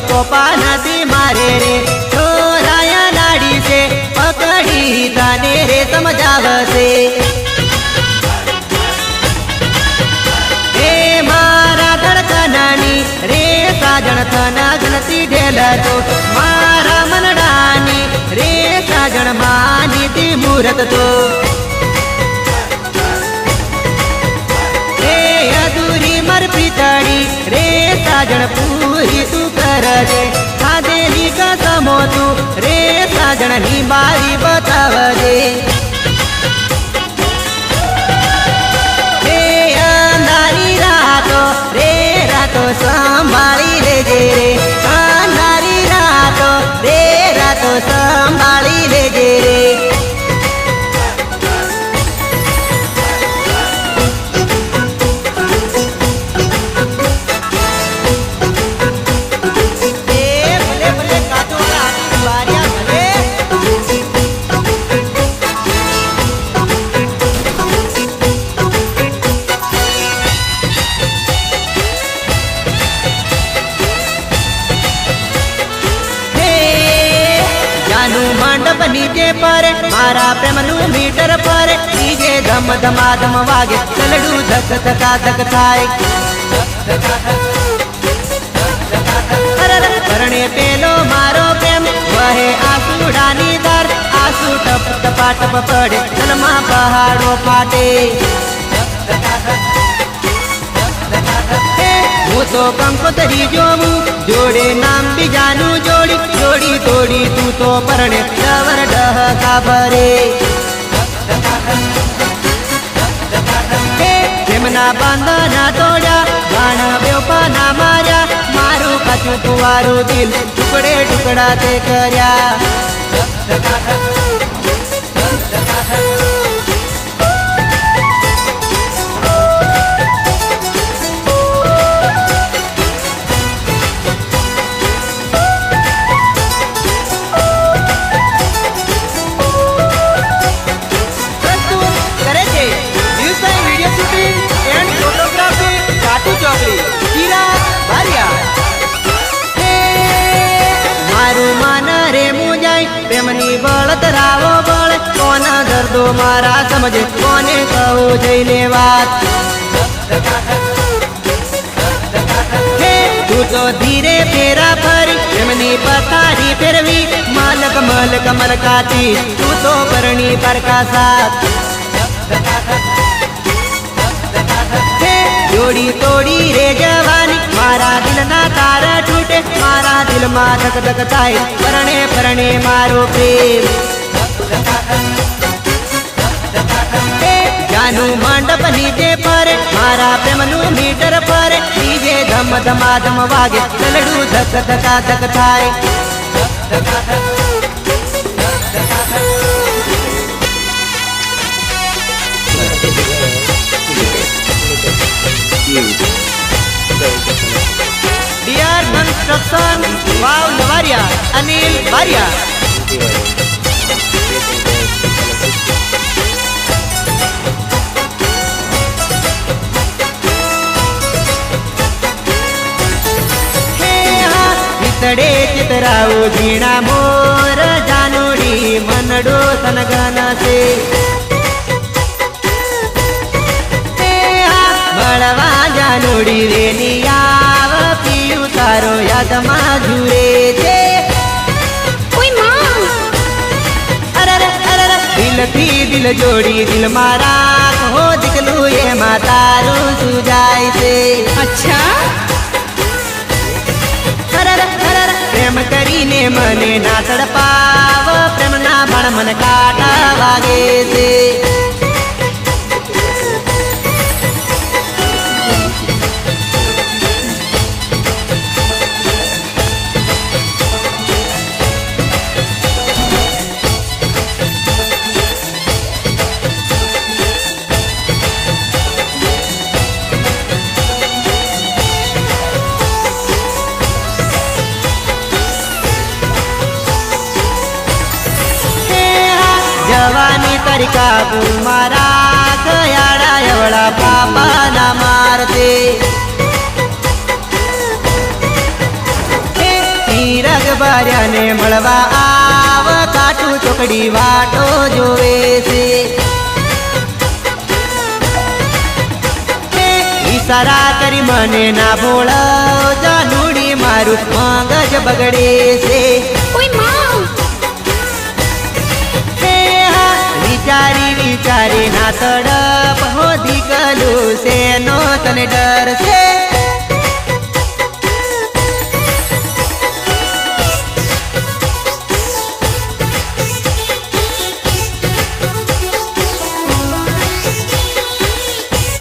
પોપા નથી મારે રે. છોરાયા નાડી છે, પકડી તાને રે, સમજાવશે. મારા મનડાની રે સાજણ માની તી મુહૂર્ત તો પિતળી રે સાજણ પૂરી તું કરજે ખાધેલી કસમો તું રે સાજણની બારી બતાવજે. મંડપ નીચે પર, મારા પ્રેમનું મીટર પર, ડીજે ધમ ધમા ધમ વાગે ચલડું ધક ધકા ધક થાય. પરણે પેલો મારો પ્રેમ, વહે આસુડાની દર, આસુ ટપ ટપા ટપ પડે તનમાં પહાડો ફાટે. તો કંકોતરી જોવું જોડે નામ બીજાનું જોડી જોડી તોડી તો પરણે ડવર ડહકા ભરે હે, પ્રેમના બંધના તોડ્યા બાણ બેવપાના માર્યા મારું કાચું કુવારું દિલ ટુકડે ટુકડા તે કર્યા. રે મુજાય, પ્રેમની બળત રાવો બળ કોના દર્દો મારા સમજે, કોને કહું જઈને વાત. તું ધીરે ફેરા ફરી, પ્રેમની પથારી ફેરવી, માલક માલક મલકાતી તું તો પરણી પરકા સાથ જોડી તોડી રે જવાની મારા દિલના તાર તૂટે મારા દિલમાં ધક ધક થાય પરણે પરણે મારો પ્રેમ હે, જાનું મંડપ નીચે ફરે મારા પ્રેમનું મીટર ફરે ડીજે ધમ ધમા ધમ વાગે ચલડું ધક ધકા ધક થાય ડીઆર કન્સ્ટ્રક્શન વાવ નવારિયા, અનિલ વારિયા. તડે ચિતરાવું ઝીણા મોર, જાનુડી મનડો તનગન છે. મળવા જાનુડી રેની આવ પીયું તારો યાદમાં જુએ છે. દિલથી દિલ જોડી દિલ મારા હો દીકલું એમાં તારું સુજાય છે? અચ્છા. પ્રેમ કરીને મને ના તડપાવ. પ્રેમના ભણ મને કાટા વાગે છે. જવાની તારી કાબુ મારા કયાડા એવડા પાપાના મારતે હે ભર્યાને મળવા આવ કાટું ચોકડી વાટો જોવે છે. ઈશારા કરી મને ના બોળ જાનુડી મારું મગજ બગડે છે. વિચારી વિચારી ના તડપ હોધી ગલું છે. નો તને ડર છે?